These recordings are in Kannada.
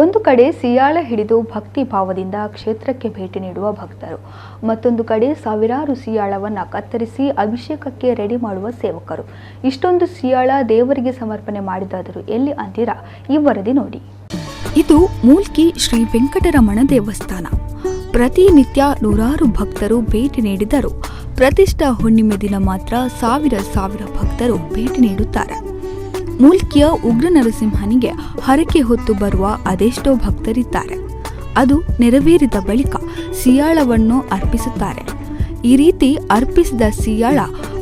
ಒಂದು ಕಡೆ ಸಿಯಾಳ ಹಿಡಿದು ಭಕ್ತಿ ಭಾವದಿಂದ ಕ್ಷೇತ್ರಕ್ಕೆ ಭೇಟಿ ನೀಡುವ ಭಕ್ತರು, ಮತ್ತೊಂದು ಕಡೆ ಸಾವಿರಾರು ಸಿಯಾಳವನ್ನು ಕತ್ತರಿಸಿ ಅಭಿಷೇಕಕ್ಕೆ ರೆಡಿ ಮಾಡುವ ಸೇವಕರು. ಇಷ್ಟೊಂದು ಸಿಯಾಳ ದೇವರಿಗೆ ಸಮರ್ಪಣೆ ಮಾಡಿದಾದರೂ ಎಲ್ಲಿ ಅಂತೀರಾ? ಈ ವರದಿ ನೋಡಿ. ಇದು ಮೂಲ್ಕಿ ಶ್ರೀ ವೆಂಕಟರಮಣ ದೇವಸ್ಥಾನ. ಪ್ರತಿನಿತ್ಯ ನೂರಾರು ಭಕ್ತರು ಭೇಟಿ ನೀಡಿದರು, ಪ್ರತಿಷ್ಠಾ ಹುಣ್ಣಿಮೆ ದಿನ ಮಾತ್ರ ಸಾವಿರ ಸಾವಿರ ಭಕ್ತರು ಭೇಟಿ ನೀಡುತ್ತಾರೆ. ಮೂಲ್ಕಿಯ ಉಗ್ರ ನರಸಿಂಹನಿಗೆ ಹರಕೆ ಹೊತ್ತು ಬರುವ ಅದೆಷ್ಟೋ ಭಕ್ತರಿದ್ದಾರೆ. ಅದು ನೆರವೇರಿದ ಬಳಿಕ ಸಿಯಾಳವನ್ನು ಅರ್ಪಿಸುತ್ತಾರೆ. ಈ ರೀತಿ ಅರ್ಪಿಸಿದ ಸಿಯಾಳ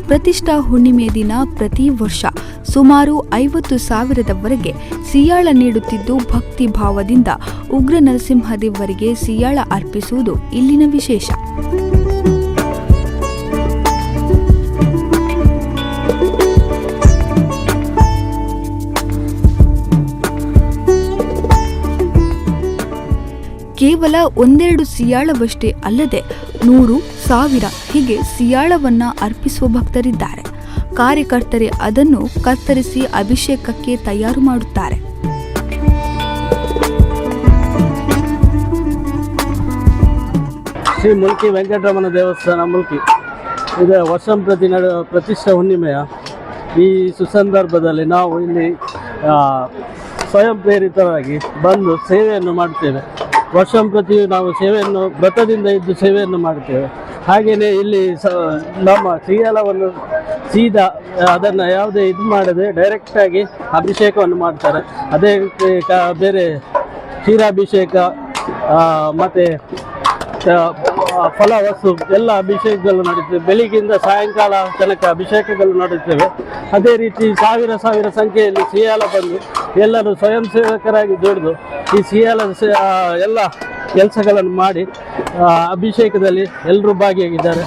ಪ್ರತಿಷ್ಠಾ ಹುಣ್ಣಿಮೆ ದಿನ ಪ್ರತಿ ವರ್ಷ ಸುಮಾರು ಐವತ್ತು ಸಾವಿರದವರೆಗೆ ಸಿಯಾಳ ನೀಡುತ್ತಿದ್ದು ಭಕ್ತಿ ಭಾವದಿಂದ ಉಗ್ರ ನರಸಿಂಹದೇವರಿಗೆ ಸಿಯಾಳ ಅರ್ಪಿಸುವುದು ಇಲ್ಲಿನ ವಿಶೇಷ. ಕೇವಲ ಒಂದೆರಡು ಸಿಯಾಳವಷ್ಟೇ ಅಲ್ಲದೆ ನೂರು ಸಾವಿರ ಹೀಗೆ ಸಿಯಾಳವನ್ನು ಅರ್ಪಿಸುವ ಭಕ್ತರಿದ್ದಾರೆ. ಕಾರ್ಯಕರ್ತರೇ ಅದನ್ನು ಕತ್ತರಿಸಿ ಅಭಿಷೇಕಕ್ಕೆ ತಯಾರು ಮಾಡುತ್ತಾರೆ. ಶ್ರೀ ಮುಲ್ಕಿ ವೆಂಕಟರಮಣ ದೇವಸ್ಥಾನ ಮುಲ್ಕಿ. ಇದು ವರ್ಷಂಪ್ರತಿ ನಡ ಪ್ರತಿಷ್ಠಾ ಹುಣ್ಣಿಮೆಯ ಈ ಸುಸಂದರ್ಭದಲ್ಲಿ ನಾವು ಇಲ್ಲಿ ಸ್ವಯಂ ಪ್ರೇರಿತರಾಗಿ ಬಂದು ಸೇವೆಯನ್ನು ಮಾಡ್ತೇವೆ ವರ್ಷಂಪ್ರತಿ ನಾವು ಸೇವೆಯನ್ನು, ವ್ರತದಿಂದ ಇದ್ದು ಸೇವೆಯನ್ನು ಮಾಡುತ್ತೇವೆ. ಹಾಗೆಯೇ ಇಲ್ಲಿ ಸ, ನಮ್ಮ ಶ್ರೀಯಲವನ್ನು ಸೀದಾ, ಅದನ್ನು ಯಾವುದೇ ಇದು ಮಾಡದೆ ಡೈರೆಕ್ಟಾಗಿ ಅಭಿಷೇಕವನ್ನು ಮಾಡ್ತಾರೆ. ಅದೇ ಬೇರೆ ಕ್ಷೀರಾಭಿಷೇಕ ಮತ್ತು ಫಲ, ವಸ್ತು ಎಲ್ಲ ಅಭಿಷೇಕಗಳು ನಡೀತವೆ ಬೆಳಿಗ್ಗೆಯಿಂದ ಸಾಯಂಕಾಲ ತನಕ ಅಭಿಷೇಕಗಳು ನಡೀತೇವೆ ಅದೇ ರೀತಿ ಸಾವಿರ ಸಾವಿರ ಸಂಖ್ಯೆಯಲ್ಲಿ ಸಿಯಾಲ ಬಂದು ಎಲ್ಲರೂ ಸ್ವಯಂ ಸೇವಕರಾಗಿ ದುಡಿದು ಈ ಸಿ ಎಲ್ಲ ಕೆಲಸಗಳನ್ನು ಮಾಡಿ ಅಭಿಷೇಕದಲ್ಲಿ ಎಲ್ಲರೂ ಭಾಗಿಯಾಗಿದ್ದಾರೆ.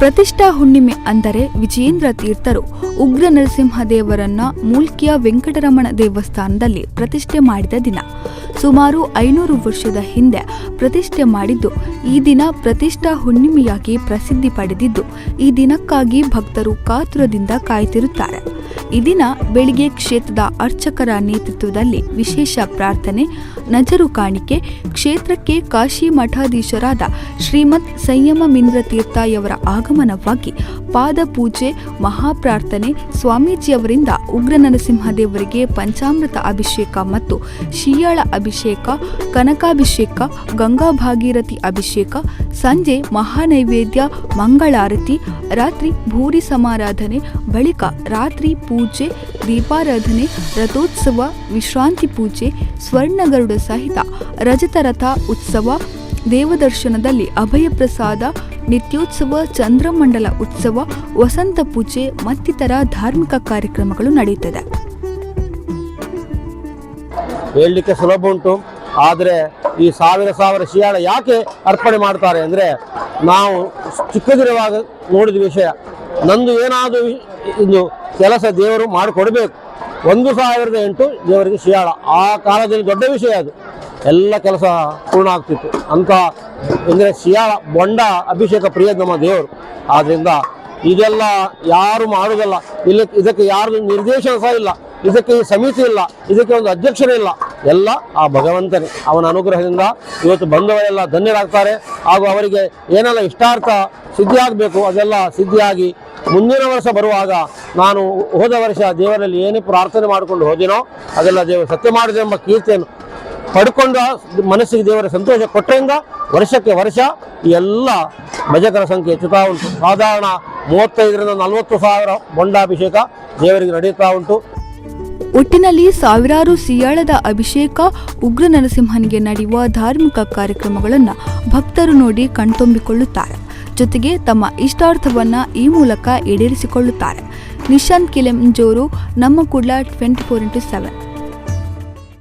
ಪ್ರತಿಷ್ಠಾ ಹುಣ್ಣಿಮೆ ಅಂದರೆ ವಿಜಯೇಂದ್ರ ತೀರ್ಥರು ಉಗ್ರ ನರಸಿಂಹ ದೇವರನ್ನ ಮೂಲ್ಕಿಯ ವೆಂಕಟರಮಣ ದೇವಸ್ಥಾನದಲ್ಲಿ ಪ್ರತಿಷ್ಠೆ ಮಾಡಿದ ದಿನ. ಸುಮಾರು ಐನೂರು ವರ್ಷದ ಹಿಂದೆ ಪ್ರತಿಷ್ಠೆ ಮಾಡಿದ್ದು, ಈ ದಿನ ಪ್ರತಿಷ್ಠಾ ಹುಣ್ಣಿಮೆಯಾಗಿ ಪ್ರಸಿದ್ಧಿ ಪಡೆದಿದ್ದು, ಈ ದಿನಕ್ಕಾಗಿ ಭಕ್ತರು ಕಾತುರದಿಂದ ಕಾಯ್ತಿರುತ್ತಾರೆ. ಈ ದಿನ ಬೆಳಿಗ್ಗೆ ಕ್ಷೇತ್ರದ ಅರ್ಚಕರ ನೇತೃತ್ವದಲ್ಲಿ ವಿಶೇಷ ಪ್ರಾರ್ಥನೆ, ನಜರು ಕಾಣಿಕೆ, ಕ್ಷೇತ್ರಕ್ಕೆ ಕಾಶಿ ಮಠಾಧೀಶರಾದ ಶ್ರೀಮತ್ ಸಂಯಮ ತೀರ್ಥಯವರ ಆಗಮನವಾಗಿ ಪಾದಪೂಜೆ ಮಹಾಪ್ರಾರ್ಥನೆ, ಸ್ವಾಮೀಜಿಯವರಿಂದ ಉಗ್ರ ನರಸಿಂಹದೇವರಿಗೆ ಪಂಚಾಮೃತ ಅಭಿಷೇಕ ಮತ್ತು ಶಿಯಾಳ ಅಭಿಷೇಕ, ಕನಕಾಭಿಷೇಕ ಗಂಗಾ ಭಾಗೀರಥಿ ಅಭಿಷೇಕ, ಸಂಜೆ ಮಹಾನೈವೇದ್ಯ, ಮಂಗಳಾರತಿ, ರಾತ್ರಿ ಭೂರಿ ಸಮಾರಾಧನೆ, ಬಳಿಕ ರಾತ್ರಿ ಪೂಜೆ ದೀಪಾರಾಧನೆ, ರಥೋತ್ಸವ, ವಿಶ್ರಾಂತಿ ಪೂಜೆ, ಸ್ವರ್ಣಗರುಡ ಸಹಿತ ರಜತರಥ ಉತ್ಸವ, ದೇವದರ್ಶನದಲ್ಲಿ ಅಭಯ ಪ್ರಸಾದ, ನಿತ್ಯೋತ್ಸವ, ಚಂದ್ರಮಂಡಲ ಉತ್ಸವ, ವಸಂತ ಪೂಜೆ ಮತ್ತಿತರ ಧಾರ್ಮಿಕ ಕಾರ್ಯಕ್ರಮಗಳು ನಡೆಯುತ್ತದೆ. ಹೇಳಲಿಕ್ಕೆ ಸುಲಭ ಉಂಟು. ಆದರೆ ಈ ಸಾವಿರ ಸಾವಿರ ಶಿಯಾಳ ಯಾಕೆ ಅರ್ಪಣೆ ಮಾಡ್ತಾರೆ ಅಂದರೆ ನಾವು ಚಿಕ್ಕದಿರುವಾಗ ನೋಡಿದ ವಿಷಯ. ನಂದು ಏನಾದರೂ ಇದು ಕೆಲಸ ದೇವರು ಮಾಡಿಕೊಡಬೇಕು. ಒಂದು ಸಾವಿರದ ಎಂಟು ದೇವರಿಗೆ ಶಿಯಾಳ. ಆ ಕಾಲದಲ್ಲಿ ದೊಡ್ಡ ವಿಷಯ ಅದು. ಎಲ್ಲ ಕೆಲಸ ಪೂರ್ಣ ಆಗ್ತಿತ್ತು. ಅಂತ ಅಂದರೆ ಶಿಯಾಳ, ಬೊಂಡ, ಅಭಿಷೇಕ ಪ್ರಿಯ ನಮ್ಮ ದೇವರು. ಆದ್ದರಿಂದ ಇದೆಲ್ಲ ಯಾರು ಮಾಡೋದಲ್ಲ ಇಲ್ಲಿ, ಇದಕ್ಕೆ ಯಾರು ನಿರ್ದೇಶನ ಸಹ ಇಲ್ಲ. ಇದಕ್ಕೆ ಸಮಿತಿ ಇಲ್ಲ. ಇದಕ್ಕೆ ಒಂದು ಅಧ್ಯಕ್ಷರೇ ಇಲ್ಲ. ಎಲ್ಲ ಆ ಭಗವಂತನೇ. ಅವನ ಅನುಗ್ರಹದಿಂದ ಇವತ್ತು ಬಂದವರೆಲ್ಲ ಧನ್ಯರಾಗ್ತಾರೆ. ಹಾಗೂ ಅವರಿಗೆ ಏನೆಲ್ಲ ಇಷ್ಟಾರ್ಥ ಸಿದ್ಧಿಯಾಗಬೇಕು ಅದೆಲ್ಲ ಸಿದ್ಧಿಯಾಗಿ ಮುಂದಿನ ವರ್ಷ ಬರುವಾಗ ನಾನು ಹೋದ ವರ್ಷ ದೇವರಲ್ಲಿ ಏನೇ ಪ್ರಾರ್ಥನೆ ಮಾಡಿಕೊಂಡು ಹೋದಿನೋ ಅದೆಲ್ಲ ದೇವರು ಸತ್ಯ ಮಾಡಿದೆ ಎಂಬ ಕೀರ್ತಿಯನ್ನು ಪಡ್ಕೊಂಡ ಮನಸ್ಸಿಗೆ ದೇವರ ಸಂತೋಷ ಕೊಟ್ಟರಿಂದ ವರ್ಷಕ್ಕೆ ವರ್ಷ ಎಲ್ಲ ಭಜಕರ ಸಂಖ್ಯೆ ಹೆಚ್ಚುತ್ತಾ ಉಂಟು. ಸಾಧಾರಣ ಮೂವತ್ತೈದರಿಂದ ನಲವತ್ತು ಸಾವಿರ ಬೊಂಡಾಭಿಷೇಕ ದೇವರಿಗೆ ನಡೆಯುತ್ತಾ ಉಂಟು. ಒಟ್ಟಿನಲ್ಲಿ ಸಾವಿರಾರು ಸಿಯಾಳದ ಅಭಿಷೇಕ ಉಗ್ರ ನರಸಿಂಹನಿಗೆ ನಡೆಯುವ ಧಾರ್ಮಿಕ ಕಾರ್ಯಕ್ರಮಗಳನ್ನು ಭಕ್ತರು ನೋಡಿ ಕಣ್ತುಂಬಿಕೊಳ್ಳುತ್ತಾರೆ. ಜೊತೆಗೆ ತಮ್ಮ ಇಷ್ಟಾರ್ಥವನ್ನ ಈ ಮೂಲಕ ಈಡೇರಿಸಿಕೊಳ್ಳುತ್ತಾರೆ. ನಿಶಾಂತ್ ಕಿಲೆಂಜೋರು, ನಮ್ಮ Kudla twenty four into seven